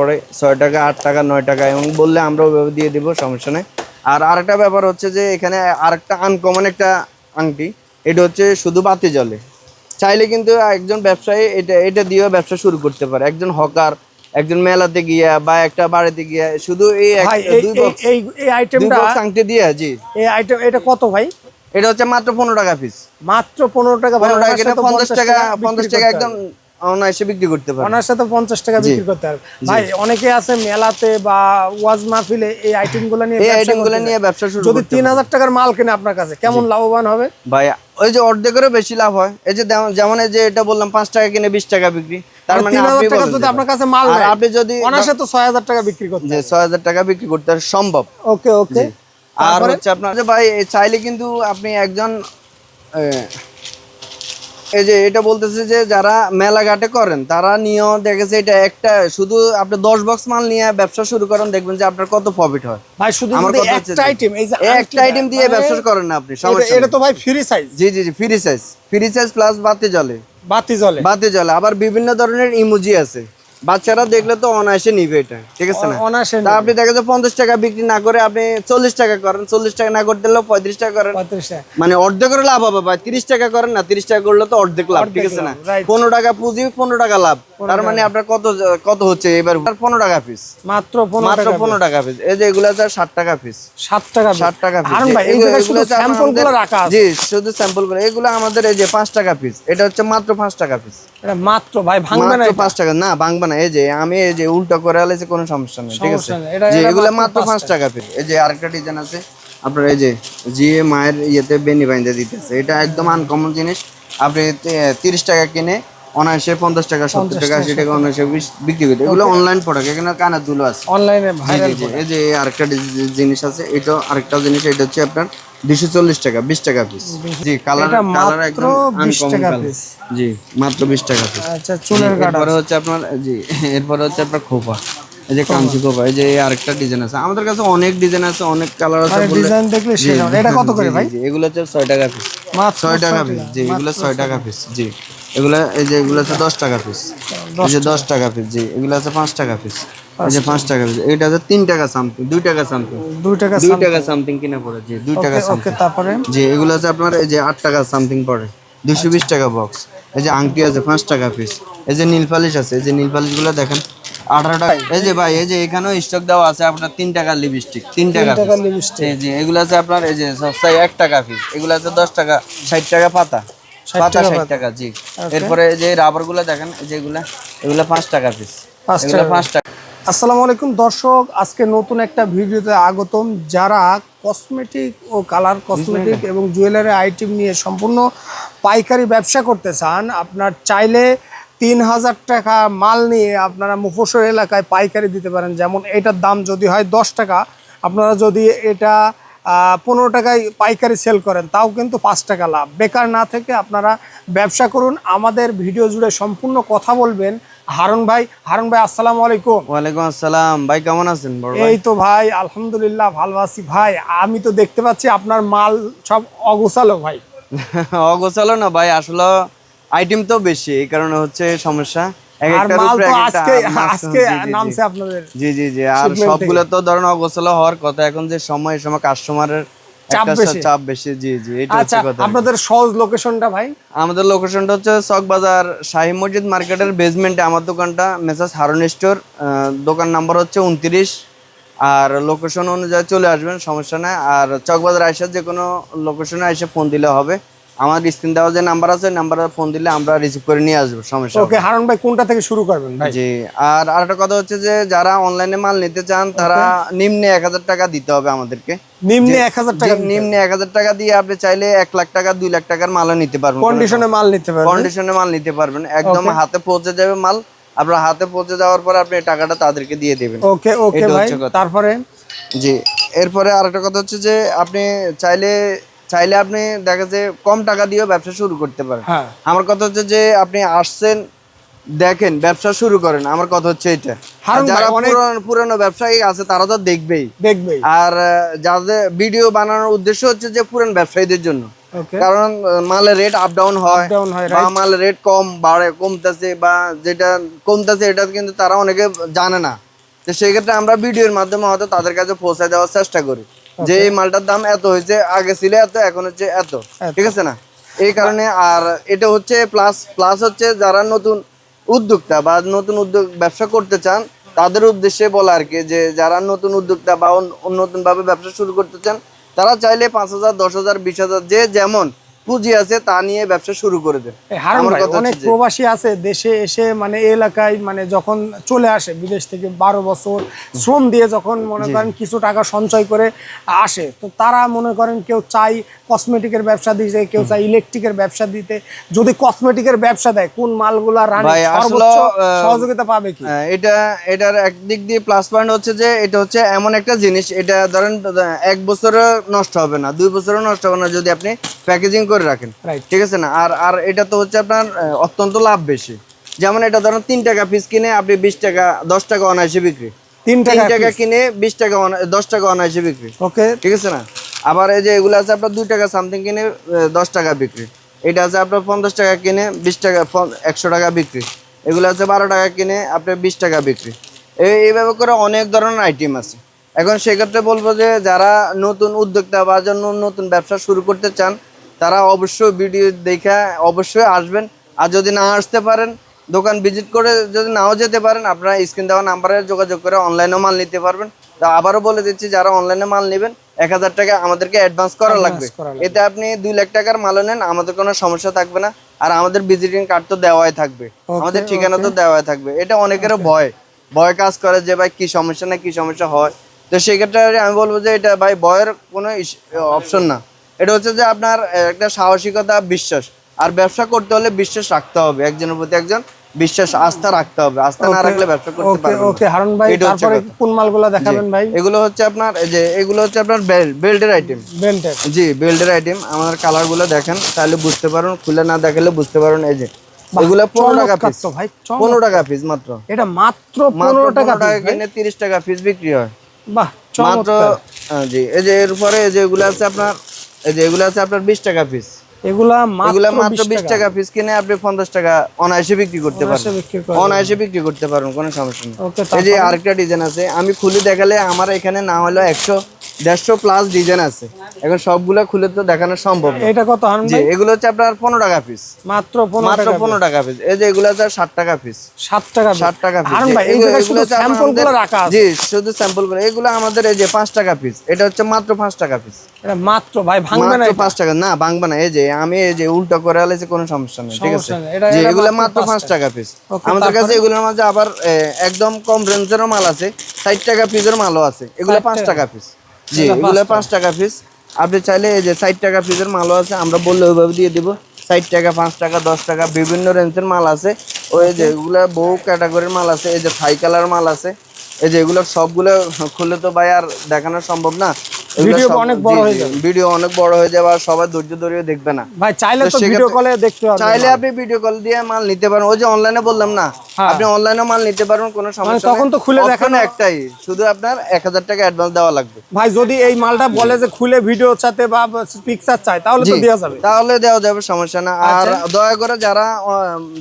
পরে ছয় টাকা আট টাকা নয় টাকা এবং বললে আমরা ওইভাবে দিয়ে দিব সমস্যা নেই। আর আরেকটা ব্যাপার হচ্ছে যে এখানে আরেকটা আনকমন একটা আংটি এটা হচ্ছে শুধু বাতি জলে চাইলে কিন্তু একজন ব্যবসায়ী এটা এটা দিয়েও ব্যবসা শুরু করতে পারে। একজন হকার একজন মেলাতে গিয়া বা একটা বাড়িতে গিয়া শুধু এই এই আইটেমটা আংটি দিয়ে জি। এই আইটেম এটা কত ভাই? এটা হচ্ছে মাত্র পনেরো টাকা পিস মাত্র পনেরো টাকা পনেরো টাকা পঞ্চাশ টাকা পঞ্চাশ টাকা একদম অনায়াসে বিক্রি করতে পারে ওনার সাথে পঞ্চাশ টাকা বিক্রি করতে হবে ভাই অনেকে আছে মেলাতে বা ওয়াজ মাহফিলে এই আইটেমগুলো নিয়ে এই ব্যবসা আইটেমগুলো নিয়ে ব্যবসা শুরু যদি তিন হাজার টাকার মাল কিনে আপনার কাছে কেমন লাভবান হবে? ভাই ওই যে অর্ধেকেরও বেশি লাভ হয়। এই যে যেমন- এই যে এটা বললাম পাঁচ টাকা কিনে বিশ টাকা বিক্রি। তার মানে যদি আপনার কাছে মাল আপনি যদি অনায়াসে তো ছয় হাজার টাকা বিক্রি করতে ছয় হাজার টাকা বিক্রি করতে সম্ভব। ওকে ওকে। আর হচ্ছে আপনার ভাই চাইলে কিন্তু আপনি একজন এই যে এটা বলতেছে যে যারা মেলাঘাটে করেন তারা নিয়েও দেখেছে এটা একটা শুধু আপনি দশ বক্স মাল নিয়ে ব্যবসা শুরু করেন দেখবেন যে আপনার কত প্রফিট হয়। ভাই শুধু আমার একটা আইটেম এই যে একটা আইটেম দিয়ে মানে ব্যবসা করেন না আপনি এটা- সমস্যা এটা তো ভাই ফ্রি সাইজ জি জি জি free size free size plus বাতি জলে বাতি জ্বলে। বাতি জলে আবার বিভিন্ন ধরনের ইমোজি আছে। বাচ্চারা দেখলে তো অনায়াসে নিবে এটা ঠিক আছে না? অনায়াসে তা আপনি দেখা যায় পঞ্চাশ টাকা বিক্রি না করে আপনি চল্লিশ টাকা করেন চল্লিশ টাকা না করতে হলেও পঁয়ত্রিশ টাকা করেন। মানে অর্ধেকের লাভ হবে ভাই তিরিশ টাকা করেন না তিরিশ টাকা করলে তো অর্ধেক লাভ ঠিক আছে না. পনেরো টাকা পুঁজি পনেরো টাকা লাভ। তার মানে আপনার কত কত হচ্ছে এবার? পনেরো টাকা পিস মাত্র মাত্র টাকা পনেরো টাকা পিস এই যে এগুলো হচ্ছে ষাট টাকা পিস ষাট টাকা ষাট টাকা আছে। জি শুধু স্যাম্পলগুলো। এগুলো আমাদের এই যে পাঁচ টাকা পিস এটা হচ্ছে মাত্র পাঁচ টাকা পিস এটা মাত্র ভাই ভাঙবে না পাঁচ টাকা। না ভাঙবে না এই যে আমি এই যে উল্টো করে কোনো সমস্যা নেই ঠিক আছে? যে এগুলো মাত্র পাঁচ টাকা এই যে আরেকটা ডিজাইন আছে আপনার এই যে মায়ের ইয়েতে বেনি বাইন্দে দিতেছে। এটা একদম আনকমন জিনিস। আপনি তিরিশ টাকা কিনে অনায়াসে পঞ্চাশ টাকা সত্তর টাকা আশি টাকা অনায়াসে বিক্রি করতে। এগুলো অনলাইন প্রোডাক্ট এখানে কানের দুলো আছে। অনলাইনে। এই যে আরেকটা জিনিস আছে এটা আরেকটা জিনিস এটা হচ্ছে আপনার দুশো চল্লিশ টাকা বিশ টাকা পিস জি কালার কালার একদম 20 টাকা পিস জি মাত্র বিশ টাকা পিস আচ্ছা চুলের কাটা। এরপরে হচ্ছে আপনার জি এরপরে হচ্ছে আপনার খোপা। এই যে কাঞ্চি খোপা এই যে আরেকটা ডিজাইন আছে। আমাদের কাছে অনেক ডিজাইন আছে অনেক কালার আছে ডিজাইন দেখলে। এটা কত করে ভাই? এগুলো হচ্ছে ছয় টাকা পিস মাত্র ছয় টাকা পিস জি এগুলো ছয় টাকা পিস জি। এগুলো এই যে এগুলো আছে দশ টাকা পিস এই যে দশ টাকা পিস জি এগুলো আছে পাঁচ টাকা পিস এই যে পাঁচ টাকা পিস এটা আছে তিন টাকা সামথিং দুই টাকা সামথিং দুই টাকা দুই টাকা সামথিং কিনা পড়ে জি দুই টাকা সামথিং তারপরে জি এগুলো আছে আপনার এই যে আট টাকা সামথিং পড়ে দুইশো বিশ টাকা বক্স এই যে আংটি আছে পাঁচ টাকা পিস এই যে নীল পালিশ আছে এই যে দেখেন আঠারো টাকা এই যে ভাই এই যে এখানেও স্টক দেওয়া আছে আপনার তিন টাকার লিপস্টিক তিন টাকা এই যে এগুলো আছে আপনার এই যে সস্তায় এক টাকা পিস এগুলো আছে দশ টাকা ষাট টাকা পাতা পাতা ষাট টাকা জি। এরপরে যে রাবারগুলো দেখেন এই যে এগুলা এগুলা পাঁচ টাকা পিস পাঁচ এগুলো পাঁচ টাকা। আসসালামু আলাইকুম দর্শক আজকে নতুন একটা ভিডিওতে আগতম। যারা কসমেটিক ও কালার কসমেটিক এবং জুয়েলারি আইটেম নিয়ে সম্পূর্ণ পাইকারি ব্যবসা করতে চান আপনার চাইলে তিন হাজার টাকা মাল নিয়ে আপনারা মুফসর এলাকায় পাইকারি দিতে পারেন। যেমন এটার দাম যদি হয় দশ টাকা আপনারা যদি এটা পনেরো টাকায় পাইকারি সেল করেন তাও কিন্তু পাঁচ টাকা লাভ। বেকার না থেকে আপনারা ব্যবসা করুন আমাদের ভিডিও জুড়ে সম্পূর্ণ কথা বলবেন। হারুন ভাই হারুন ভাই আসসালামু আলাইকুম। ওয়ালাইকুম আসসালাম। ভাই কেমন আছেন ভাই? এই তো ভাই আলহামদুলিল্লাহ ভালো আছি ভাই। আমি তো দেখতে পাচ্ছি আপনার মাল সব অগোছালো ভাই। অগোছালো না ভাই আসলে আইটেম তো বেশি এই কারণে হচ্ছে সমস্যা। আর মাল তো আজকে আজকে জি, জি, জি। নামছে আপনাদের জি জি জি। আর সবগুলো তো ধরেন অগোছালো হওয়ার কথা। এখন যে সময় সময় কাস্টমারের চাপ বেশি। জি জি এটা আচ্ছা হচ্ছে কথা। আপনাদের সহজ লোকেশনটা ভাই? আমাদের লোকেশনটা হচ্ছে চক বাজার শাহী মসজিদ মার্কেটের বেসমেন্টে আমার দোকানটা মেসাজ হারুন স্টোর। দোকান নাম্বার হচ্ছে উনত্রিশ। আর লোকেশন অনুযায়ী চলে আসবেন সমস্যা নাই। আর চকবাজার আইসা যে কোনো লোকেশনে এসে ফোন দিলে হবে। আমার স্ক্রিন দেওয়া যে নাম্বার আছে নাম্বারে ফোন দিলে আমরা রিসিভ করে নিয়ে আসব সমস্যা ওকে হারুন ভাই কোনটা থেকে শুরু করবেন ভাই? জি আর আরেকটা কথা হচ্ছে যে যারা অনলাইনে মাল নিতে চান তারা নিম্নে এক হাজার টাকা দিতে হবে আমাদেরকে। নিম্নে এক হাজার টাকা জি, নিম্নে এক হাজার টাকা দিয়ে আপনি চাইলে এক লাখ টাকা দুই লাখ টাকার মালও নিতে পারবেন। কন্ডিশনে মাল নিতে পারবেন। কন্ডিশনে মাল নিতে পারবেন। একদম হাতে পৌঁছে যাবে মাল। আপনার হাতে পৌঁছে যাওয়ার পর আপনি টাকাটা তাদেরকে দিয়ে দেবেন। ওকে ওকে ভাই তারপরে? জি এরপরে আরেকটা কথা হচ্ছে যে আপনি চাইলে চাইলে আপনি দেখা যায় কম টাকা দিয়েও ব্যবসা শুরু করতে পারেন। হ্যাঁ। আমার কথা হচ্ছে যে আপনি আসছেন দেখেন ব্যবসা শুরু করেন। আমার কথা হচ্ছে এটা যারা পুরানো ব্যবসায়ী আছে তারা তো দেখবেই। দেখবেই। আর যাদের ভিডিও বানানোর উদ্দেশ্য হচ্ছে যে পুরান ব্যবসায়ীদের জন্য। কারণ মালের রেট আপ ডাউন হয়। বা মালের রেট কম বাড়ে কমতেছে বা যেটা কমতেছে এটা কিন্তু তারা অনেকে জানে না। তো সেই ক্ষেত্রে আমরা ভিডিওর মাধ্যমে হয়তো তাদের কাছে পৌঁছে দেওয়ার চেষ্টা করি। যে এই মালটার দাম এত হয়েছে আগে ছিল এত এখন হচ্ছে এত। ঠিক আছে না? এই কারণে আর এটা হচ্ছে প্লাস প্লাস হচ্ছে যারা নতুন উদ্যোক্তা বা নতুন উদ্যোগ ব্যবসা করতে চান তাদের উদ্দেশ্যে বলা আর কি যে যারা নতুন উদ্যোক্তা বা নতুন ভাবে ব্যবসা শুরু করতে চান তারা চাইলে পাঁচ হাজার দশ হাজার বিশ হাজার যে যেমন পুঁজি আছে তা নিয়ে ব্যবসা শুরু করে দেন। অনেক প্রবাসী আছে দেশে এসে মানে এলাকায় মানে যখন চলে আসে বিদেশ থেকে বারো বছর শ্রম দিয়ে যখন মনে করেন কিছু টাকা সঞ্চয় করে আসে তো তারা মনে করেন কেউ চাই কসমেটিকের ব্যবসা দিতে কেউ চাই ইলেকট্রিকের ব্যবসা দিতে। যদি কসমেটিকের ব্যবসা দেয় কোন মালগুলা সহযোগিতা পাবে কি? হ্যাঁ, এটা এটার একদিক দিয়ে প্লাস পয়েন্ট হচ্ছে যে এটা হচ্ছে এমন একটা জিনিস এটা ধরেন এক বছরও নষ্ট হবে না দুই বছরও নষ্ট হবে না যদি আপনি প্যাকেজিং করে রাখেন। ঠিক আছে না? আর আর এটা তো হচ্ছে আপনার অত্যন্ত লাভ বেশি। যেমন এটা ধরেন তিন টাকা পিস কিনে আপনি বিশ টাকা দশ টাকা অনায়াসে বিক্রি। তিন টাকা কিনে বিশ টাকা দশ টাকা অনায়াসে বিক্রি। ওকে। ঠিক আছে না? আবার এই যে এগুলো আছে আপনার দুই টাকা সামথিং কিনে দশ টাকা বিক্রি। এটা আছে আপনার পঞ্চাশ টাকা কিনে বিশ টাকা একশো টাকা বিক্রি। এগুলো আছে বারো টাকা কিনে আপনার বিশ টাকা বিক্রি। এইভাবে করে অনেক ধরনের আইটেম আছে। এখন সেক্ষেত্রে বলব যে যারা নতুন উদ্যোক্তা বা নতুন ব্যবসা শুরু করতে চান তারা অবশ্যই ভিডিও দেখে অবশ্যই আসবেন। আর যদি না আসতে পারেন দোকান ভিজিট করে যদি নাও যেতে পারেন আপনারা স্ক্রিন দেওয়া নাম্বারে যোগাযোগ করে অনলাইনেও মাল নিতে পারবেন। তো আবারও বলে দিচ্ছি যারা অনলাইনে মাল নেবেন এক হাজার টাকা আমাদেরকে অ্যাডভান্স করা লাগবে। এতে আপনি দুই লাখ টাকার মালও নেন আমাদের কোনো সমস্যা থাকবে না। আর আমাদের ভিজিটিং কার্ড তো দেওয়াই থাকবে। আমাদের ঠিকানা তো দেওয়াই থাকবে। এটা অনেকেরও ভয়। ভয় কাজ করে যে ভাই কি সমস্যা না কি সমস্যা হয়? তো সেক্ষেত্রে আমি বলব যে এটা ভাই ভয়ের কোনো অপশন না। এটা হচ্ছে যে আপনার একটা সাহসিকতা বিশ্বাস। আর ব্যবসা করতে হলে বিশ্বাস রাখতে হবে। একজনের প্রতি একজন বিশ্বাস আস্থা রাখতে হবে। আস্থা না রাখলে ব্যবসা করতে না। ওকে হারুন ভাই তারপরে কোন মালগুলা দেখাবেন ভাই? এগুলো হচ্ছে আপনার এই যে এগুলো হচ্ছে আপনার বেল্ট বেল্টের আইটেম বেল্টের জি বেল্টের আইটেম আমাদের কালারগুলো দেখেন তাহলে বুঝতে পারুন খুলে না দেখালে বুঝতে পারুন এই যে। এগুলো পনেরো টাকা পিস ভাই চমৎকার। পনেরো টাকা পিস মাত্র। এটা মাত্র মাত্র পনেরো টাকা। কিনে তিরিশ টাকা পিস বিক্রি হয়। বাহ মাত্র জি এই যে এরপরে এই যে এগুলো আছে আপনার এই যে এগুলো আছে আপনার বিশ টাকা পিস এগুলা এগুলো মাত্র মাত্র বিশ টাকা। পিস কিনে আপনি পঞ্চাশ টাকা অনায়াসে বিক্রি করতে পারেন অনায়াসে বিক্রি করতে পারেন কোনো সমস্যা নেই। এই যে আরেকটা ডিজাইন আছে আমি খুলে দেখালে আমার এখানে না হলো একশো দেড়শো প্লাস ডিজাইন আছে। এখন সবগুলো খুলে তো দেখানো সম্ভব এটা কত জি এগুলো হচ্ছে আপনার পনেরো টাকা পিস মাত্র মাত্র পনেরো টাকা পিস এই যে এগুলো হচ্ছে ষাট টাকা পিস সাত টাকা ষাট টাকা পিস জি শুধু স্যাম্পলগুলো এগুলো আমাদের এই যে পাঁচ টাকা পিস এটা হচ্ছে মাত্র পাঁচ টাকা পিস মাত্র ভাই ভাঙবে না পাঁচ টাকা। না ভাঙবে না। এই যে আমি এই যে উল্টো করে আলাইছি কোনো সমস্যা নেই ঠিক আছে। জি এগুলো মাত্র পাঁচ টাকা। পিস আমাদের কাছে এগুলোর মাঝে আবার একদম কম রেঞ্জেরও মাল আছে। ষাট টাকা পিসের মালও আছে। এগুলো পাঁচ টাকা। পিস জি এগুলো পাঁচ টাকা পিস আপনি চাইলে এই যে ষাট টাকা পিসের মালও আছে আমরা বললে ওইভাবে দিয়ে দিব। ষাট টাকা পাঁচ টাকা দশ টাকা বিভিন্ন রেঞ্জের মাল আছে। ওই যে এগুলো বহু ক্যাটাগরির মাল আছে এই যে থাই কালার মাল আছে। এই যে এগুলো সবগুলো খুলে তো ভাই আর দেখানো সম্ভব না। ভিডিও অনেক বড় হয়ে যাবে। ভিডিও অনেক বড় হয়ে যাবে আর সবাই ধৈর্য ধরেও দেখবে না। ভাই চাইলে তো ভিডিও কলে দেখতে পারবেন চাইলে আপনি ভিডিও কল দিয়ে মাল নিতে পারেন। ওই যে অনলাইনে বললাম না আপনি অনলাইনে মাল নিতে পারবেন কোনো সমস্যা মানে তখন তো খুলে দেখানো- একটাই শুধু আপনার এক হাজার টাকা অ্যাডভান্স দেওয়া লাগবে। ভাই যদি এই মালটা বলে যে খুলে ভিডিও চাতে বা পিকচার চাই তাহলে তো দেওয়া যাবে। তাহলে দেওয়া যাবে সমস্যা না। আর দয়া করে যারা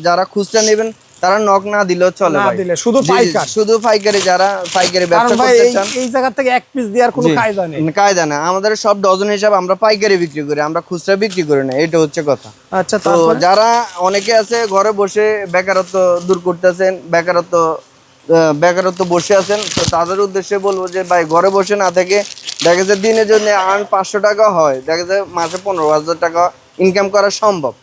যারা খুচরা নেবেন তারা নক না দিলেও চলে না দিলে শুধু পাইকার। শুধু পাইকারি যারা পাইকারি ব্যবসা করতে চান। এই জায়গা থেকে এক পিস দেওয়ার কোনো কায়দা নেই। কায়দা না আমাদের সব ডজন হিসাব আমরা পাইকারি বিক্রি করি আমরা খুচরা বিক্রি করি না এটা হচ্ছে কথা। আচ্ছা তো যারা অনেকে আছে ঘরে বসে বেকারত্ব দূর করতেছেন বেকারত্ব বেকারত্ব বসে আছেন তো তাদের উদ্দেশ্যে বলব যে ভাই ঘরে বসে না থেকে দেখা যায় দিনে যদি আর্ন পাঁচশো টাকা হয় দেখা যায় মাসে পনেরো হাজার টাকা ইনকাম করা সম্ভব.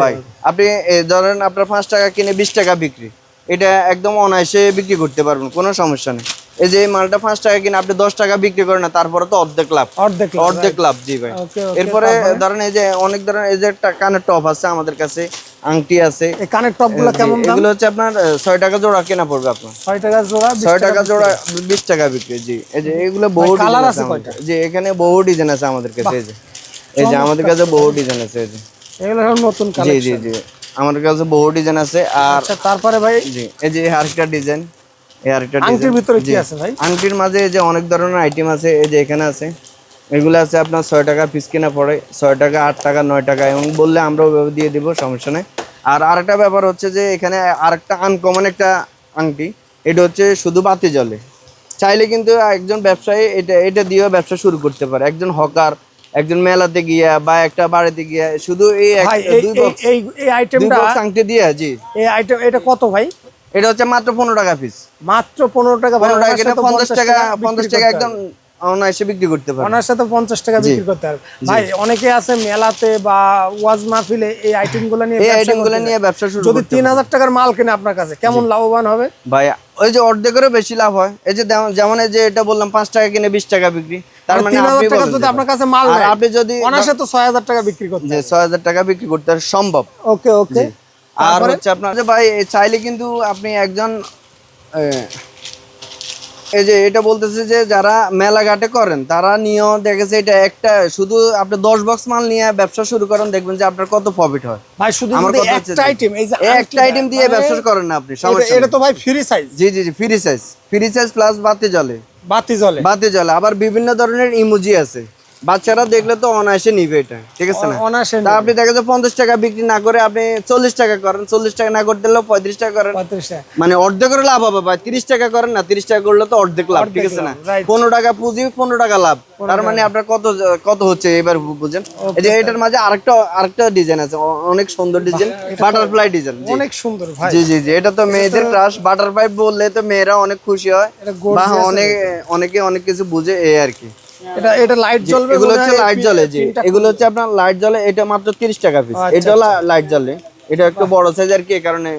ভাই আপনি ধরেন আপনার পাঁচ টাকা কিনে বিশ টাকা বিক্রি এটা একদম অনায়াসে বিক্রি করতে পারবেন কোনো সমস্যা নেই। এই যে মালটা পাঁচ টাকা কিনে আপনি দশ টাকা বিক্রি করেন না তারপরে তো অর্ধেক লাভ। অর্ধেক লাভ, জি ভাই। এরপরে ধরেন এই যে অনেক ধরনের এই যে কানের টপ আছে আমাদের কাছে আংটি আছে। কানের টপগুলো কেমন এগুলো হচ্ছে আপনার ছয় টাকা জোড়া কেনা পড়বে আপনার। ছয় টাকা জোড়া বিশ ছয় টাকা জোড়া বিশ টাকা বিক্রি জি। এই যে এগুলো বহু ডিজাইন আছে। জি এখানে বহু ডিজাইন আছে আমাদের কাছে এই যে। এই যে আমাদের কাছে বহু ডিজাইন আছে এই যে। এগুলো সব নতুন জি কালার জি জি। আমাদের কাছে বহু ডিজাইন আছে আর আচ্ছা তারপরে ভাই? জি এই যে আরেকটা ডিজাইন এই আরেকটা আংটির ভিতরে কি আছে ভাই? আংটির মাঝে এই যে অনেক ধরনের আইটেম আছে এই যে এখানে আছে। এগুলো আছে আপনার ছয় টাকা পিস কিনা পড়ে ছয় টাকা আট টাকা নয় টাকা এবং বললে আমরা ওইভাবে দিয়ে দিব সমস্যা নেই। আর আরেকটা ব্যাপার হচ্ছে যে এখানে আরেকটা আনকমন একটা আংটি এটা হচ্ছে শুধু বাতি জ্বলে। চাইলে কিন্তু একজন ব্যবসায়ী এটা এটা দিয়েও ব্যবসা শুরু করতে পারে। একজন হকার একজন মেলাতে গিয়া বা একটা বাড়িতে গিয়া শুধু এই এই এই- box এই এই দুই আইটেমটা আংটি দিয়ে জি। এই আইটেম এটা কত ভাই? এটা হচ্ছে মাত্র পনেরো টাকা পিস মাত্র পনেরো টাকা পনেরো টাকা পঞ্চাশ টাকা পঞ্চাশ টাকা একদম অনায়াসে বিক্রি করতে সাথে পঞ্চাশ টাকা বিক্রি করতে ভাই অনেকে আছে মেলাতে বা ওয়াজ মাহফিলে এই নিয়ে এই নিয়ে ব্যবসা শুরু যদি তিন হাজার টাকার মাল কিনে আপনার কাছে কেমন লাভবান হবে? ভাই ওই যে অর্ধেকেরও বেশি লাভ হয়। এই যে যেমন- এই যে এটা বললাম পাঁচ টাকা কিনে বিশ টাকা বিক্রি। তার মানে আপনার কাছে মাল আপনি যদি তো ছয় হাজার টাকা বিক্রি করতে ছয় হাজার টাকা বিক্রি করতে সম্ভব। ওকে ওকে। আর হচ্ছে আপনার যে ভাই চাইলে কিন্তু আপনি একজন এই যে এটা বলতেছে যে যারা মেলাঘাটে করেন তারা নিয়েও দেখেছে এটা একটা শুধু আপনি দশ বক্স মাল নিয়ে ব্যবসা শুরু করেন দেখবেন যে আপনার কত প্রফিট হয়। ভাই শুধু আমার একটা আইটেম এই যে একটা আইটেম দিয়ে মানে ব্যবসা করেন না আপনি এটা- সমস্যা এটা তো ভাই ফ্রি সাইজ জি জি জি free size free size plus বাতি জ্বলে। বাতি জ্বলে। বাতি জ্বলে। আবার বিভিন্ন ধরনের ইমোজি আছে। বাচ্চারা দেখলে তো অনায়াসে নিবে এটা ঠিক আছে না? অনার্সে তা আপনি দেখা যায় পঞ্চাশ টাকা বিক্রি না করে আপনি চল্লিশ টাকা করেন চল্লিশ টাকা না করতে হলেও পঁয়ত্রিশ টাকা করেন। মানে অর্ধেকের লাভ হবে ভাই তিরিশ টাকা করেন না তিরিশ টাকা করলে তো অর্ধেক লাভ ঠিক আছে না. পনেরো টাকা পুঁজি পনেরো টাকা লাভ। তার মানে আপনার কত কত হচ্ছে এবার বুঝেন? এই যে এটার মাঝে আরেকটা আরেকটা ডিজাইন আছে অনেক সুন্দর ডিজাইন বাটারফ্লাই ডিজাইন অনেক সুন্দর ভাই। জি জি জি এটা তো মেয়েদের ক্রাশ বাটারফ্লাই বললে তো মেয়েরা অনেক খুশি হয়। বা অনেক অনেকে অনেক কিছু বুঝে এই আর কি। এটা এটা লাইট জ্বলবে এগুলো হচ্ছে লাইট জ্বলে জি। এগুলো হচ্ছে আপনার লাইট জ্বলে এটা মাত্র তিরিশ টাকা পিস আচ্ছা, এটা লাইট জ্বলে। এটা একটু বড় সাইজ আর কি কারণে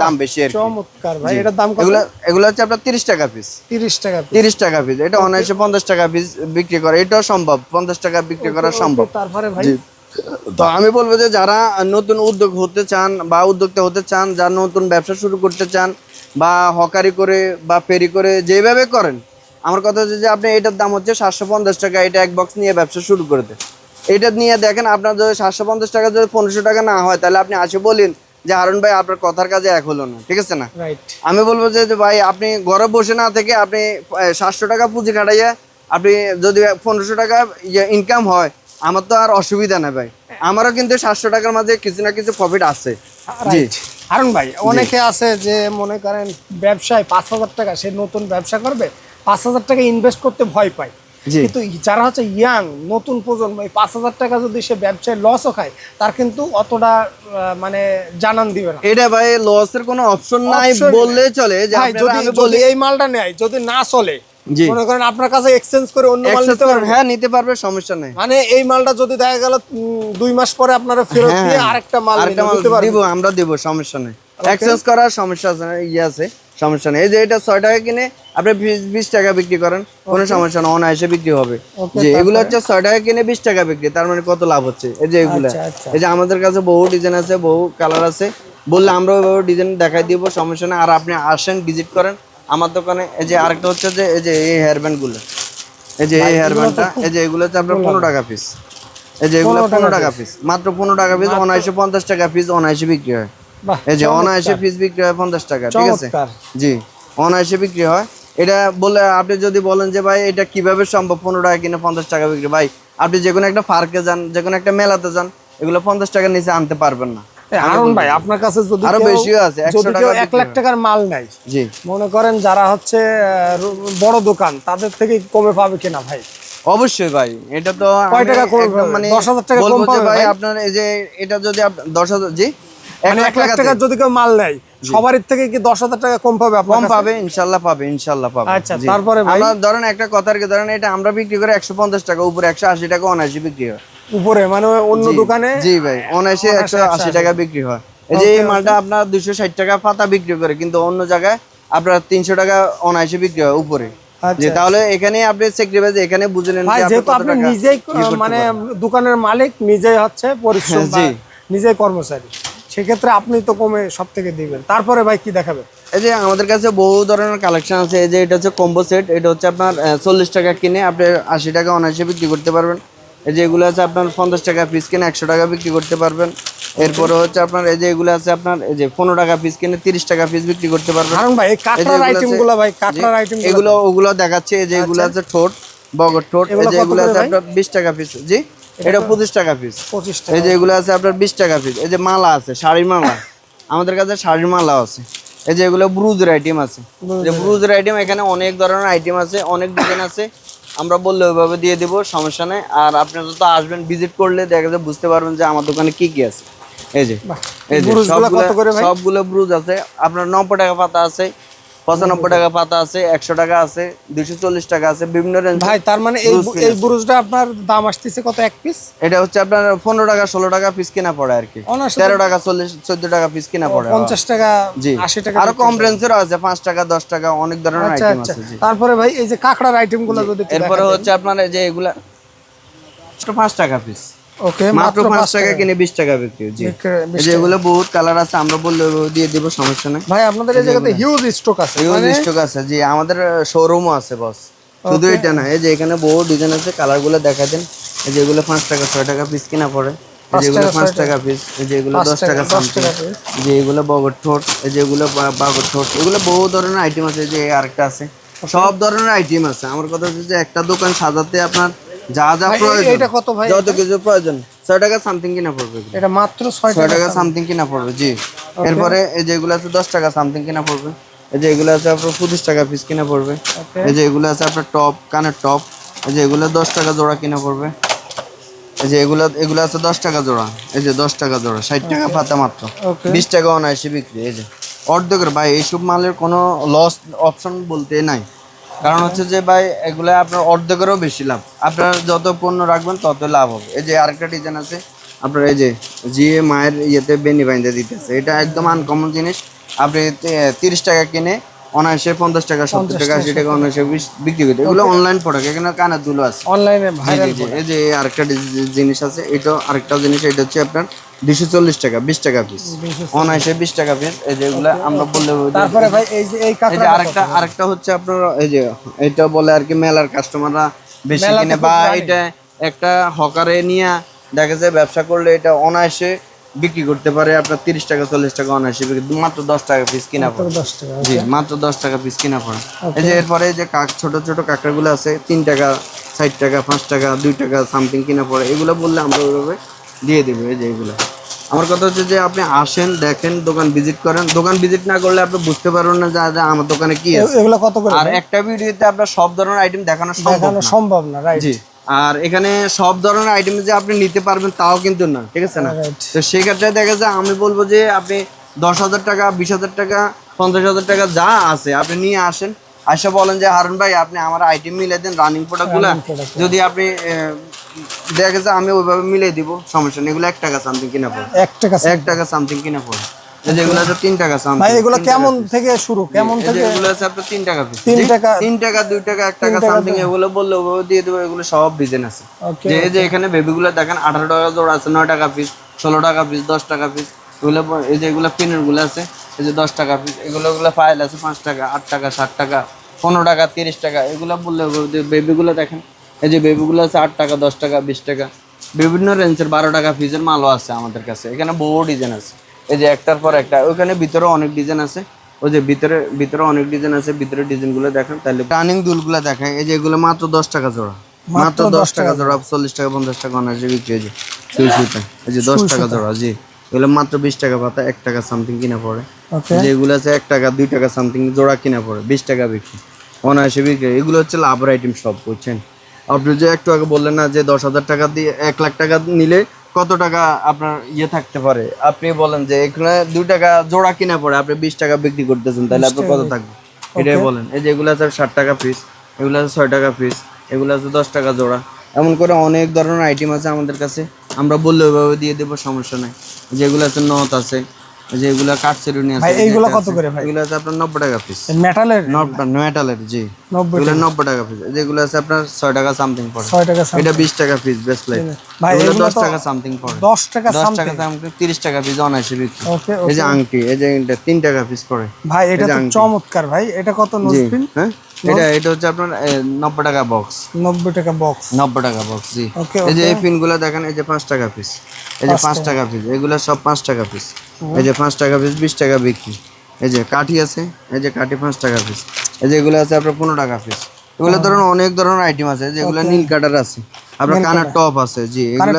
দাম বেশি আর চমৎকার ভাই এটার দাম কত? এগুলো এগুলো হচ্ছে আপনার তিরিশ টাকা পিস তিরিশ টাকা piece। তিরিশ টাকা পিস এটা অনায়াসে পঞ্চাশ টাকা পিস বিক্রি করে। এটাও সম্ভব। পঞ্চাশ টাকা বিক্রি করা সম্ভব। তারপরে ভাই। তো আমি বলব যে যারা নতুন উদ্যোগ হতে চান বা উদ্যোক্তা হতে চান যারা নতুন ব্যবসা শুরু করতে চান বা হকারি করে বা ফেরি করে যেভাবে করেন আমার কথা হচ্ছে যে আপনি এটার দাম হচ্ছে সাতশো পঞ্চাশ টাকা এটা এক বক্স নিয়ে ব্যবসা শুরু করে দেন। এটা নিয়ে দেখেন আপনার যদি সাতশো পঞ্চাশ টাকা যদি পনেরোশো টাকা না হয় তাহলে আপনি আসে বলেন যে হারুন ভাই আপনার কথার কাজে এক হলো না। ঠিক আছে না? আমি বলব যে ভাই আপনি ঘরে বসে না থেকে আপনি সাতশো টাকা পুঁজি খাটাইয়া আপনি যদি পনেরোশো টাকা ইয়ে ইনকাম হয় আমার তো আর অসুবিধা নেই ভাই। আমারও কিন্তু সাতশো টাকার মাঝে কিছু না কিছু প্রফিট আছে। জি। হারুন ভাই অনেকে আছে যে মনে করেন ব্যবসায় পাঁচ হাজার টাকা সে নতুন ব্যবসা করবে পাঁচ হাজার টাকা ইনভেস্ট করতে ভয় পায়। কিন্তু যারা হচ্ছে ইয়াং নতুন প্রজন্ম এই পাঁচ হাজার টাকা যদি সে ব্যবসায় লসও খায় তার কিন্তু অতটা মানে জানান দিবে না। এটা ভাই লসের কোনো অপশন নাই বললে চলে ভাই যদি বলি এই মালটা নেয় যদি না চলে মনে করেন আপনার কাছে এক্সচেঞ্জ করে অন্য মাল নিতে হ্যাঁ নিতে পারবে সমস্যা নেই। মানে এই মালটা যদি দেখা গেল দুই মাস পরে আপনারা ফেরত হ্যাঁ, দিয়ে আরেকটা মাল নিতে আমরা দিব সমস্যা নেই। এক্সচেঞ্জ করার সমস্যা আছে ইয়ে আছে। সমস্যা নেই। এই যে এটা ছয় টাকা কিনে আপনি বিশ- টাকা বিক্রি করেন কোনো সমস্যা না অনায়াসে বিক্রি হবে। যে এগুলো হচ্ছে ছয় টাকা কিনে বিশ টাকা বিক্রি তার মানে কত লাভ হচ্ছে? এই যে এগুলো। আচ্ছা, আচ্ছা। এই যে আমাদের কাছে বহু ডিজাইন আছে বহু কালার আছে। বললে আমরা ওইভাবে ডিজাইন দেখাই দিব সমস্যা নেই। আর আপনি আসেন ভিজিট করেন আমার দোকানে। এই যে আরেকটা হচ্ছে যে এই যে এই হেয়ারগুলো। এই যে এই হেয়ার ব্যান্ডটা এই যে এগুলো হচ্ছে আপনার পনেরো টাকা পিস এই যে এগুলো পনেরো টাকা পিস মাত্র পনেরো টাকা পিস অনায়াসে পঞ্চাশ টাকা পিস অনায়াসে বিক্রি হয়। এই যে অনায়াসে পিস বিক্রি হয় পঞ্চাশ টাকা ঠিক আছে? জি অনায়াসে বিক্রি হয়। এটা বলে আপনি যদি বলেন যে ভাই এটা কীভাবে সম্ভব? পনেরো টাকা কিনে পঞ্চাশ টাকা বিক্রি। ভাই আপনি যে কোনো একটা পার্কে যান যে কোনো একটা মেলাতে যান এগুলো পঞ্চাশ টাকার নিচে আনতে পারবেন না। ভাই আপনার কাছে যদি আরও বেশিও আছে, যদি কেউ এক লাখ টাকার মাল নাই জি। মনে করেন যারা হচ্ছে বড় দোকান তাদের থেকে কমে পাবে কিনা ভাই? অবশ্যই ভাই এটা তো কয় টাকা কমে? মানে 10,000 টাকা কম পাবে ভাই ভাই? আপনার এই যে এটা যদি দশ হাজার জি? এক মানে লাখ এক টাকার যদি কেউ মাল নেয় সবার থেকে কি দশ হাজার টাকা কম পাবে আপনার কম পাবে ইনশাল্লাহ পাবে ইনশাল্লাহ পাবে। আচ্ছা, তারপরে আমরা ধরেন একটা কথার কি ধরেন এটা আমরা বিক্রি করে একশো পঞ্চাশ টাকা উপরে একশো আশি টাকা অনায়াসে বিক্রি হয়। উপরে মানে অন্য দোকানে জি ভাই অনায়াসে একশো আশি টাকা বিক্রি হয়। এই যে এই মালটা আপনার দুশো ষাট টাকা পাতা বিক্রি করে কিন্তু অন্য জায়গায় আপনার তিনশো টাকা অনায়াসে বিক্রি হয় উপরে। আচ্ছা, তাহলে এখানে আপনি এখানে বুঝে নেন যেহেতু আপনি নিজেই মানে দোকানের মালিক নিজেই হচ্ছে পরিশ্রম জি। নিজেই কর্মচারী। সেক্ষেত্রে আপনি তো কমে সব থেকে দিবেন। তারপরে ভাই কি দেখাবে এই যে আমাদের কাছে বহু ধরনের কালেকশন আছে এই যে এটা হচ্ছে কম্বো সেট এটা হচ্ছে আপনার চল্লিশ টাকা কিনে আপনি আশি টাকা অনায়াসে বিক্রি করতে পারবেন। এই যে এগুলো আছে আপনার পঞ্চাশ টাকা পিস কিনে একশো টাকা বিক্রি করতে পারবেন। এরপরে হচ্ছে আপনার এই যে এগুলো আছে আপনার এই যে পনেরো টাকা পিস কিনে তিরিশ টাকা পিস বিক্রি করতে পারবেন। কারণ ভাই কাঁকড়ার ভাই কাঁকড়ার আইটেম এগুলো ওগুলো দেখাচ্ছে এই যে এগুলো আছে ঠোঁট বগর ঠোঁট এই যে এগুলো আছে আপনার বিশ টাকা পিস জি? এটা পঁচিশ টাকা পিস পঁচিশ এই যে এগুলো আছে আপনার বিশ টাকা পিস এই যে মালা আছে শাড়ির মালা। আমাদের কাছে শাড়ির মালা আছে। এই যে এগুলো ব্রুজের আইটেম আছে। যে ব্রুজের আইটেম এখানে অনেক ধরনের আইটেম আছে অনেক ডিজাইন আছে। আমরা বললে ওইভাবে দিয়ে দিব সমস্যা নেই। আর আপনারা তো আসবেন ভিজিট করলে দেখা যায় বুঝতে পারবেন যে আমার দোকানে কি কি আছে। এই যে এই যে? সবগুলো ব্রুজ আছে। আপনার নব্বই টাকা পাতা আছে পঁচানব্বই টাকা পাতা আছে একশো টাকা আছে দুইশো চল্লিশ টাকা আছে বিভিন্ন রেঞ্জ ভাই তার মানে এই এই বুরুজটা আপনার দাম আসতেছে কত এক পিস এটা হচ্ছে আপনার পনেরো টাকা ষোলো টাকা পিস কিনা পড়ে আর কি। তেরো টাকা চল্লিশ চোদ্দ টাকা পিস কিনা পড়ে। পঞ্চাশ টাকা জি। আশি টাকা আরও কম রেঞ্জেরও আছে পাঁচ টাকা দশ টাকা অনেক ধরনের আচ্ছা আইটেম আচ্ছা। আছে তারপরে ভাই এই যে কাঁকড়ার আইটেমগুলো যদি এরপরে হচ্ছে আপনার যে এগুলা পাঁচ টাকা পিস ওকে মাত্র পাঁচ টাকা কিনে বিশ টাকা বিক্রি জি। এই যে এগুলো বহুত কালার আছে আমরা বললে দিয়ে দিব সমস্যা নেই। ভাই আপনাদের এই জায়গাতে হিউজ স্টক আছে ইউজ স্টক আছে জি আমাদের শোরুমও আছে বস শুধু এটা না এই যে এখানে বহু ডিজাইন আছে কালারগুলো দেখা দেন। এই যে এগুলো পাঁচ টাকা ছয় টাকা পিস কিনা পড়ে। এই যে এগুলো পাঁচ টাকা। পিস এই যে এগুলো দশ টাকা সামথিং যে এগুলো বগর ঠোঁট এই যে এগুলো বাগর ঠোঁট এগুলো বহু ধরনের আইটেম আছে যে আরেকটা আছে। সব ধরনের আইটেম আছে। আমার কথা হচ্ছে যে একটা দোকান সাজাতে আপনার যা যা প্রয়োজন। এটা কত ভাই যত কিছু প্রয়োজন। ছয় টাকা সামথিং কিনা পড়বে এটা মাত্র ছয় ছয় টাকা সামথিং কিনা পড়বে জি। এরপরে এই যে এগুলো আছে দশ টাকা সামথিং কিনা পড়বে। এই যে এগুলো আছে আপনার পঁচিশ টাকা পিস কিনা পড়বে। এই যে এগুলো আছে আপনার টপ কানের টপ এই যে এগুলো দশ টাকা জোড়া কিনা পড়বে। এই যে এগুলো এগুলো আছে দশ টাকা জোড়া। এই যে দশ টাকা জোড়া ষাট টাকা পাতা মাত্র। ওকে বিশ টাকা অনায়াসে বিক্রি এই যে। অর্ধেকের ভাই এইসব মালের কোনো লস অপশন বলতে নাই। কারণ হচ্ছে যে ভাই এগুলো আপনার অর্ধেকেরও বেশি লাভ। আপনার যত পণ্য রাখবেন তত লাভ হবে। এই যে আরেকটা ডিজাইন আছে আপনার এই যে জিএ মায়ের ইয়েতে বেনি বাইন্দে দিতেছে। এটা একদম আনকমন জিনিস। আপনি তিরিশ টাকা কিনে অনায়াসে পঞ্চাশ টাকা সত্তর টাকা আশি টাকা। অনায়াসে বিশ- বিক্রি করতে এগুলো অনলাইন প্রোডাক্ট এখানে কানের দুলো আছে। অনলাইনে। এই যে আরেকটা জিনিস আছে এটা আরেকটা জিনিস এটা হচ্ছে আপনার দুশো চল্লিশ টাকা বিশ টাকা পিস অনায়াসে বিশ টাকা পিস এই যে আমরা বললে তারপরে ভাই এই যে এই এই যে আরেকটা আরেকটা হচ্ছে আপনার এই যে এটা বলে আর কি মেলার কাস্টমাররা বেশি কিনে। বা এটা একটা হকারে নিয়ে দেখা যায় ব্যবসা করলে এটা অনায়াসে বিক্রি করতে পারে। আপনার তিরিশ টাকা চল্লিশ টাকা অনায়াসে বিক্রি মাত্র দশ টাকা পিস কিনা পড়ে। জি মাত্র দশ টাকা পিস কিনা পড়ে। এই যে এরপরে যে কাক ছোট ছোট কাঁকড়াগুলো আছে তিন টাকা ষাট টাকা পাঁচ টাকা দুই টাকা সামথিং কিনা পড়ে। এগুলো বললে আমরা ওইভাবে দিয়ে দেবো এই যে এগুলো। আমার কথা হচ্ছে যে আপনি আসেন দেখেন দোকান ভিজিট করেন। দোকান ভিজিট না করলে আপনি বুঝতে পারবেন না যে যে আমার দোকানে কি আছে। এগুলো কত করে আর একটা ভিডিওতে আপনার সব ধরনের আইটেম দেখানো সম্ভব না। সম্ভব না রাইট জি। আর এখানে সব ধরনের আইটেম যে আপনি নিতে পারবেন তাও কিন্তু না ঠিক আছে না? তো সেই ক্ষেত্রে দেখা যায় আমি বলব যে আপনি দশ হাজার টাকা বিশ হাজার টাকা পঞ্চাশ হাজার টাকা যা আছে আপনি নিয়ে আসেন। আসে বলেন যে হারুন ভাই আপনি আমার আইটেম মিলে দেন রানিং প্রোডাক্টগুলো যদি আপনি দেখা যায় আমি ওইভাবে মিলে দিব সমস্যা নেই। এগুলো এক টাকা সামথিং কিনা পড়ে। এক টাকা এক টাকা সামথিং কিনা পড়ে। এই যে এগুলো আছে তিন টাকা ভাই সামথিং এগুলো কেমন থেকে শুরু? কেমন থেকে এগুলো আছে আপনার তিন টাকা piece। তিন টাকা তিন টাকা দুই টাকা এক টাকা সামথিং এগুলো বললে ওভাবে দিয়ে দেবো। এগুলো সব ডিজাইন আছে। যে যে এখানে বেবিগুলো দেখেন আঠারো টাকা জোড়া আছে নয় টাকা পিস ষোলো টাকা পিস দশ টাকা পিস এগুলো এই যে এগুলো পিনেরগুলো আছে। এই যে দশ টাকা পিস এগুলো এগুলো ফাইল আছে পাঁচ টাকা আট টাকা ষাট টাকা পনেরো টাকা তিরিশ টাকা এগুলো বললে বেবিগুলো দেখেন এই যে বেবিগুলো আছে আট টাকা দশ টাকা বিশ টাকা বিভিন্ন রেঞ্জের বারো টাকা পিসের মালও আছে আমাদের কাছে। এখানে বহু ডিজাইন আছে। এই যে একটার পর একটা ওখানে ভিতরে অনেক ডিজাইন আছে। ওই যে ভিতরে ভিতরে অনেক ডিজাইন আছে ভিতরে ডিজাইনগুলো দেখেন তাহলে রানিং দুলগুলো দেখেন এই যে এগুলো মাত্র দশ টাকা জোড়া। মাত্র দশ টাকা। জোড়া চল্লিশ টাকা পঞ্চাশ টাকা অনার্সে বিক্রি হয়েছে সুই সুইটা এই যে দশ টাকা জোড়া জি। এগুলো মাত্র বিশ টাকা পাতা এক টাকা সামথিং কিনা পড়ে। ওকে যে এগুলো আছে এক টাকা দুই টাকা সামথিং জোড়া কিনা পড়ে বিশ টাকা বিক্রি। অনায়াসে বিক্রি এগুলো হচ্ছে লাভের আইটেম সব বুঝছেন? আপনি যে একটু আগে বললেন না যে দশ হাজার টাকা দিয়ে এক লাখ টাকা নিলে কত টাকা আপনার ইয়ে থাকতে পারে? আপনি বলেন যে এখানে দুই টাকা জোড়া কিনা পড়ে আপনি বিশ টাকা বিক্রি করতেছেন তাহলে আপনার কত থাকবে এটাই বলেন। এই যে এগুলো আছে ষাট টাকা পিস এগুলো আছে ছয় টাকা পিস এগুলো আছে দশ টাকা জোড়া। এমন করে অনেক ধরনের আইটেম আছে আমাদের কাছে। আমরা বললে ওইভাবে দিয়ে দেবো সমস্যা নাই। যেগুলো আছে নথ আছে যেগুলো কাঠচেরুনি আছে এইগুলো কত করে ভাই? এগুলো আছে আপনার নব্বই টাকা পিস মেটালের? মেটালের জি। এগুলো নব্বই টাকা পিস যেগুলো আছে আপনার ছয় টাকা সামথিং পড়ে। ছয় টাকা সাম- এটা বিশ টাকা পিস বেস্ট লাইট ভাই এগুলো এগুলো দশ তো টাকা সামথিং পড়ে। দশ টাকা দশ সামথিং টাকা সামথিং তিরিশ টাকা পিস অনায়াসে বিক্রি। ওকে এই যে আংটি এই যে এটা তিন টাকা পিস পড়ে। ভাই এটা তো চমৎকার ভাই এটা কত জি নোজপিন হ্যাঁ? এটা এটা হচ্ছে আপনার নব্বই টাকা বক্স নব্বই টাকা বক্স নব্বই টাকা বক্স জি। এই যে এই পিনগুলো দেখেন এই যে পাঁচ টাকা পিস এই যে পাঁচ টাকা। পিস এগুলো সব পাঁচ টাকা পিস এই যে পাঁচ টাকা পিস বিশ টাকা বিক্রি। এই যে কাঠি আছে এই যে কাঠি পাঁচ টাকা পিস এই যে এগুলো আছে আপনার পনেরো টাকা পিস এগুলো ধরুন অনেক ধরনের আইটেম আছে যেগুলো নীল কাটার আছে। আপনার কানের টপ আছে জি। এগুলো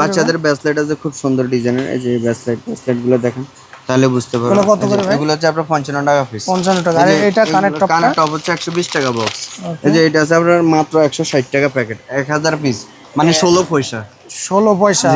বাচ্চাদের ব্যাসলেট আছে খুব সুন্দর ডিজাইনের এই যে ব্যাসলেট ব্যাসলেটগুলো দেখেন। তাহলে বুঝতে পারবেন এগুলো কত করে ভাই? এগুলো হচ্ছে আপনার পঞ্চান্ন টাকা পিস পঞ্চান্ন টাকা। আর এটা কানের টপটা কানের টপ হচ্ছে একশো বিশ টাকা বক্স এই যে এটা আছে আপনার মাত্র একশো ষাট টাকা প্যাকেট এক হাজার পিস মানে ষোলো পয়সা। ষোলো পয়সা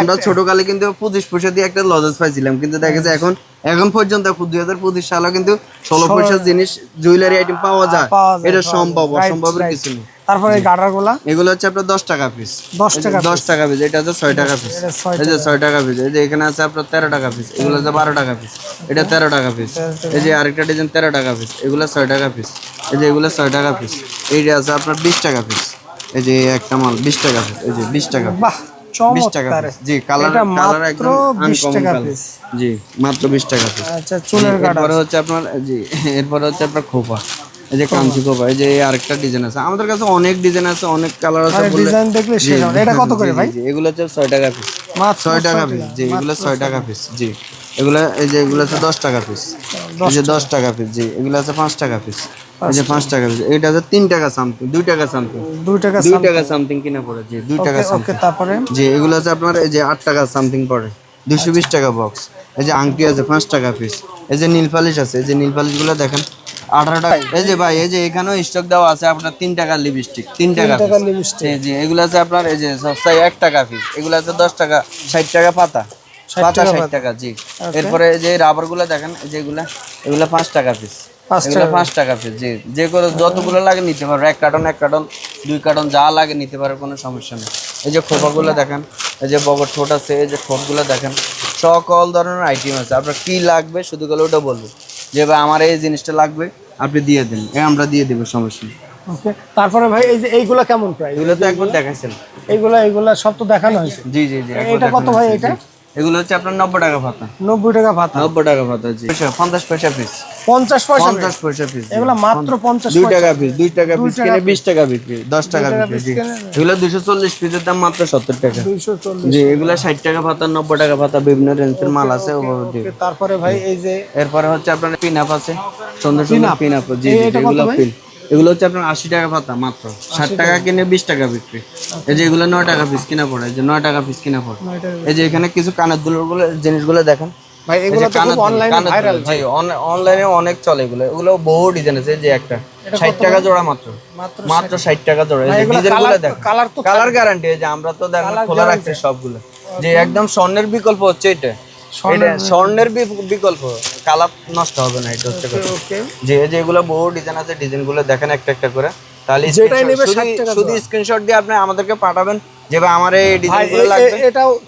আমরা ছোটকালে কিন্তু পঁচিশ পয়সা দিয়ে একটা লজেস পাইছিলাম কিন্তু দেখা যায় এখন এখন পর্যন্ত দুই হাজার পঁচিশ সালে কিন্তু ষোলো পয়সার জিনিস জুয়েলারি আইটেম পাওয়া যায়। এটা সম্ভব। অসম্ভবের কিছু নেই। তারপরে গাডারগুলা এগুলো হচ্ছে আপনার দশ টাকা পিস দশ টাকা দশ টাকা পিস এটা হচ্ছে ছয় টাকা পিস এই যে ছয় টাকা পিস এই যে এখানে আছে আপনার তেরো টাকা পিস এগুলো হচ্ছে বারো টাকা পিস এটা তেরো টাকা পিস এই যে আরেকটা ডিজাইন তেরো টাকা পিস এগুলো ছয় টাকা পিস এই যে এগুলো ছয় টাকা পিস এইটা আছে আপনার বিশ টাকা পিস এই যে একটা মাল বিশ টাকা পিস এই যে বিশ টাকা বাহ বিশ টাকা চমৎকার। জি কালার কালার মাত্র একদম 20 টাকা কালার জি মাত্র বিশ টাকা পিস আচ্ছা চুলের কাটা এরপরে হচ্ছে আপনার জি এরপরে হচ্ছে আপনার খোপা। এই যে কাঞ্চি এই যে আরেকটা ডিজাইন আছে। আমাদের কাছে অনেক ডিজাইন আছে অনেক কালার আছে ডিজাইন দেখলে শেষ হবে। এটা কত করে ভাই? এগুলো হচ্ছে ছয় টাকা পিস মাত্র ছয় টাকা পিস জি এগুলো ছয় টাকা পিস জি। এগুলো এই যে এগুলো আছে দশ টাকা পিস এই যে দশ টাকা পিস জি এগুলো আছে পাঁচ টাকা পিস এই যে পাঁচ টাকা পিস এটা আছে তিন টাকা সামথিং দুই টাকা সামথিং দুই টাকা দুই টাকা সামথিং কিনা পড়ে জি দুই টাকা ওকে সামথিং তারপরে? জি এগুলো আছে আপনার এই যে আট টাকা সামথিং পড়ে। দুশো বিশ টাকা বক্স এই যে আংটি আছে পাঁচ টাকা পিস এই যে নীল পালিশ আছে এই যে নীল পালিশগুলো দেখেন আঠারো টাকা। এই যে ভাই এই যে এখানেও স্টক দেওয়া আছে আপনার তিন টাকার লিপস্টিক তিন টাকা টাকা এগুলো আছে আপনার এই যে সস্তায় এক টাকা পিস এগুলো আছে দশ টাকা ষাট টাকা পাতা। পাতা ষাট টাকা জি। এরপরে যে রাবারগুলো দেখেন এই যে এগুলা এগুলো পাঁচ টাকা পিস পাঁচ এগুলো পাঁচ টাকা পিস জি। যে করে যতগুলো লাগে নিতে পারো। এক কার্টন এক কার্টন দুই কার্টন যা লাগে নিতে পারো কোনো সমস্যা নেই। এই যে খোপাগুলো দেখেন এই যে বগর ঠোঁট আছে এই যে ঠোঁটগুলো দেখেন সকল ধরনের আইটেম আছে। আপনার কি লাগবে শুধু গেলে ওটা বলব। যে ভাই আমার এই জিনিসটা লাগবে আপনি দিয়ে দিন। এ আমরা দিয়ে দেবো সমস্যা নেই। ওকে তারপরে ভাই এই যে এইগুলা কেমন প্রাইস এগুলো তো একবার দেখাচ্ছেন এইগুলা এইগুলা সব তো দেখানো হয়েছে। জি জি জি এটা কত ভাই এটা। এগুলো হচ্ছে আপনার নব্বই টাকা পাতা নব্বই টাকা নব্বই টাকা পাতা জি। পঞ্চাশ পয়সা পিস পঞ্চাশ পয়সা পঞ্চাশ পয়সা পিস এগুলা মাত্র পঞ্চাশ। দুই টাকা পিস দুই টাকা পিস কিনে বিশ টাকা বিক্রি দশ টাকা বিক্রি জি। এগুলো দুশো চল্লিশ পিসের দাম মাত্র সত্তর টাকা। জি এগুলো ষাট টাকা পাতা নব্বই টাকা পাতা বিভিন্ন রেঞ্জের মাল আছে তারপরে ভাই এই যে এরপরে হচ্ছে আপনার পিন আপ আছে। সুন্দর সুন্দর পিন আপ জি জি এগুলো পিন এগুলো হচ্ছে আপনার আশি টাকা পাতা মাত্র। ষাট টাকা। কিনে বিশ টাকা বিক্রি। এই যে এগুলো নয় টাকা পিস কিনা পড়ে এই যে নয় টাকা পিস কিনা পড়ে। এই যে এখানে কিছু কানের দুলোরগুলো জিনিসগুলো দেখেন। ভাই এগুলো যে খুব অনলাইনে ভাইরাল ভাই। অনলাইনে অনেক চলে এগুলো। এগুলো বহু ডিজাইন আছে যে একটা। ষাট টাকা জোড়া মাত্র। মাত্র মাত্র ষাট। টাকা জোড়া। এই কালার দেখ কালার তো কালার গ্যারান্টি যে আমরা তো দেখেন খোলা রাখছি সবগুলো। যে একদম স্বর্ণের বিকল্প হচ্ছে এটা। স্বর্ণের বিকল্প। কালার নষ্ট হবে না এটা হচ্ছে যে যে এগুলো বহু ডিজাইন আছে দেখেন একটা একটা করে। তাহলে শুধু 60 টাকা শুধু স্ক্রিনশট দিয়ে আপনি আমাদেরকে পাঠাবেন যে ভাই আমার এই ডিজাইনগুলো এ- এ- লাগবে।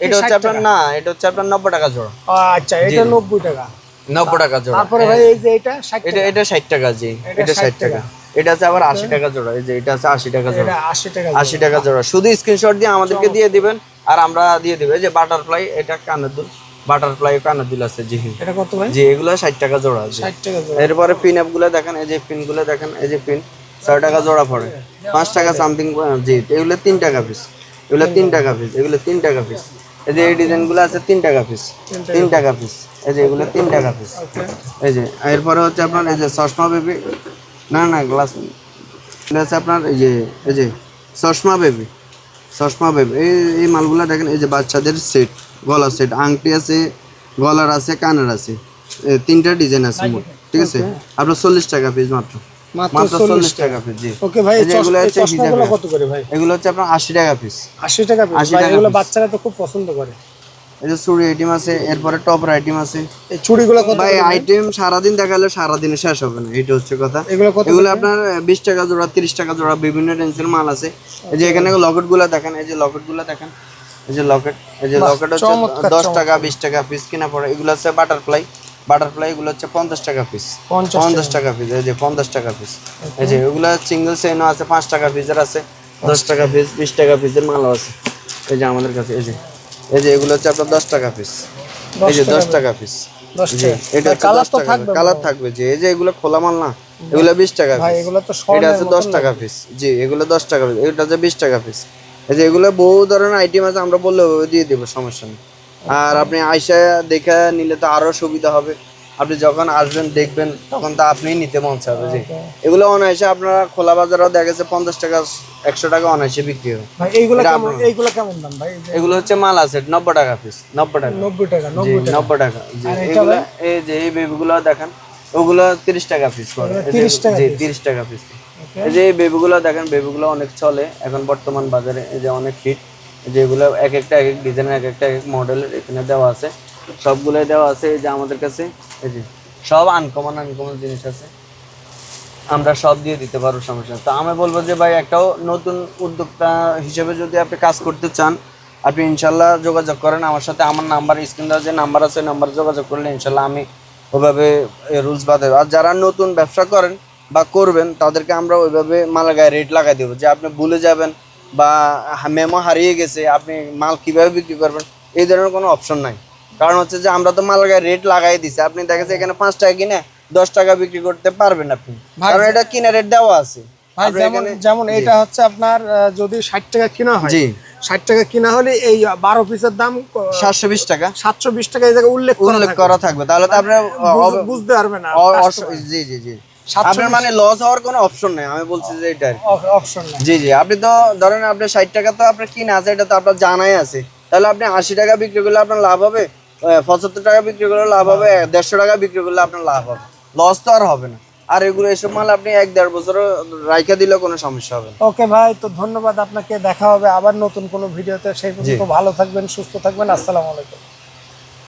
এটা হচ্ছে আপনার না এটা হচ্ছে আপনার নব্বই টাকা জোড়া। আচ্ছা এটা নব্বই টাকা। নব্বই টাকা জোড়া। তারপরে ভাই এই যে এটা ষাট এটা এটা ষাট টাকা জি। এটা ষাট টাকা। এটা আছে আবার আশি টাকা জোড়া। এই যে এটা আছে আশি টাকা জোড়া। আশি টাকা আশি টাকা জোড়া। শুধু স্ক্রিনশট দিয়ে আমাদেরকে দিয়ে দিবেন আর আমরা দিয়ে দিবে। যে বাটারফ্লাই এটা কানের দুল। বাটারফ্লাই কানের দুল আছে জি এটা কত ভাই? জি এগুলো ষাট টাকা জোড়া আছে। ষাট টাকা জোড়া। এরপরে পিন আপগুলো দেখেন এই যে পিনগুলো দেখেন এই যে পিন ছয় টাকা জোড়া পড়ে। পাঁচ টাকা সামথিং জি এগুলো তিন টাকা পিস এগুলো তিন টাকা পিস এগুলো তিন টাকা পিস এই যে এই ডিজাইনগুলো আছে তিন টাকা পিস তিন টাকা পিস এই যে এগুলো তিন টাকা পিস ওকে এই যে এরপরে হচ্ছে আপনার এই যে চশমা বেবি না না গ্লাস আছে আপনার এই যে এই যে চশমা বেবি চশমা বেবি এই এই মালগুলা দেখেন এই যে বাচ্চাদের সেট গলার সেট আংটি আছে গলার আছে কানের আছে তিনটা ডিজাইন আছে মোট ঠিক আছে? আপনার চল্লিশ টাকা পিস মাত্র। মাত্র মাত্র চল্লিশ চল্লিশ টাকা পিস জি। ওকে ভাই এগুলো হচ্ছে চশমাগুলো কত করে ভাই? এগুলো হচ্ছে আপনার আশি টাকা পিস আশি টাকা piece। 80 ভাই টাকা এগুলো বাচ্চারা তো খুব পছন্দ করে। এই যে চুড়ি আইটেম আছে এরপরে টপের আইটেম আছে। এই চুড়িগুলো কত ভাই আইটেম সারাদিন দেখালে সারাদিনে শেষ হবে না এটা হচ্ছে কথা। এগুলো কত এগুলো আপনার বিশ টাকা জোড়া তিরিশ টাকা জোড়া বিভিন্ন রেঞ্জের মাল আছে। এই যে এখানে লকেটগুলা দেখেন এই যে লকেটগুলা দেখেন এই যে লকেট এই যে লকেট হচ্ছে দশ টাকা বিশ টাকা পিস কিনা পড়ে এগুলো হচ্ছে বাটারফ্লাই বাটারফ্লাই এগুলো হচ্ছে পঞ্চাশ টাকা পিস পঞ্চাশ টাকা। পিস এই যে পঞ্চাশ টাকা পিস এই যে এগুলো সিঙ্গেল চেনও আছে পাঁচ টাকা পিসের আছে দশ টাকা পিস বিশ টাকা পিসের মালও আছে। এই যে আমাদের কাছে এই যে এই যে এগুলো হচ্ছে আপনার দশ টাকা পিস এই যে দশ টাকা পিস এটা কালার তো থাকবে কালার থাকবে যে এই যে এগুলো খোলা মাল না এগুলো বিশ টাকা পিস এটা আছে দশ টাকা পিস জি এগুলো দশ টাকা পিস এটা আছে বিশ টাকা পিস যে এগুলো বহু ধরনের আইটেম আছে আমরা বললে দিয়ে দেবো সমস্যা নেই। আর আপনি আইসা দেখে নিলে তো আরও সুবিধা হবে। আপনি যখন আসবেন দেখবেন তখন তো আপনিই নিতে মন চাবে যে এগুলো অনায়াসে আপনারা খোলা বাজারেও দেখা গেছে পঞ্চাশ টাকা একশো টাকা অনায়াসে বিক্রি হবে। এইগুলো কেমন আপনার- এইগুলো কেমন দাম ভাই? এগুলো হচ্ছে মাল আছে নব্বই টাকা পিস নব্বই টাকা। নব্বই টাকা নব্বই টাকা। জি এগুলো এই যে এই বেবিগুলো দেখেন ওগুলো তিরিশ টাকা পিস করে। এই যে- 30 টাকা জি তিরিশ টাকা পিস. এই যে এই বেবিগুলো দেখেন, বেবিগুলো অনেক চলে। এখন বর্তমান বাজারে এই যে অনেক হিট যেগুলো এক একটা এক এক ডিজাইনের এক একটা এক এক মডেলের এখানে দেওয়া আছে। সবগুলোই দেওয়া আছে এই যে আমাদের কাছে। এই যে সব আনকমন আনকমন জিনিস আছে। আমরা সব দিয়ে দিতে পারব, সমস্যা তো আমি বলব যে ভাই, একটাও নতুন উদ্যোক্তা হিসেবে যদি আপনি কাজ করতে চান, আপনি ইনশাল্লাহ যোগাযোগ করেন আমার সাথে। আমার নাম্বার স্ক্রিন দেওয়া যে নাম্বার আছে নাম্বার যোগাযোগ করলে ইনশাল্লাহ আমি ওইভাবে রুলস বাদে আর যারা নতুন ব্যবসা করেন বা করবেন তাদেরকে আমরা ওইভাবে মালা গায়ে রেট লাগাই দেবো। যে আপনি ভুলে যাবেন বা মেমো হারিয়ে গেছে আপনি মাল কীভাবে বিক্রি করবেন এই ধরনের কোনো অপশন নাই। কারণ হচ্ছে যে আমরা তো মাল গায়ে রেট লাগাই দিছি। আপনি দেখেছে এখানে পাঁচ টাকা কিনে দশ টাকা বিক্রি করতে পারবেন আপনি। কারণ এটা কিনে রেট দেওয়া আছে। যেমন যেমন এটা হচ্ছে আপনার যদি ষাট টাকা কিনা হয় ষাট টাকা কিনা হলে এই বারো পিসের দাম সাতশো বিশ টাকা। সাতশো বিশ টাকা এই জায়গায় উল্লেখ করা উল্লেখ করা থাকবে। তাহলে তো আপনার বুঝ- বুঝতে পারবেন না। জি জি জি। আপনার মানে লস হওয়ার কোনো অপশন নেই আমি বলছি যে এটা অপশন নাই। জি জি আপনি তো ধরেন আপনার ষাট টাকা তো আপনার কিনা আছে এটা তো আপনার জানাই আছে। তাহলে আপনি আশি টাকা বিক্রি করলে আপনার লাভ হবে পঁচাত্তর টাকা বিক্রি করলে লাভ হবে দেড়শো টাকা বিক্রি করলে আপনার লাভ হবে। লস তো আর হবে না। আর এগুলো এসব মাল আপনি এক দেড় বছর রাইখা দিলেও কোনো সমস্যা হবে ওকে ভাই তো ধন্যবাদ আপনাকে দেখা হবে আবার নতুন কোনো ভিডিওতে। সেই পর্যন্ত ভালো থাকবেন সুস্থ থাকবেন আসসালামু আলাইকুম।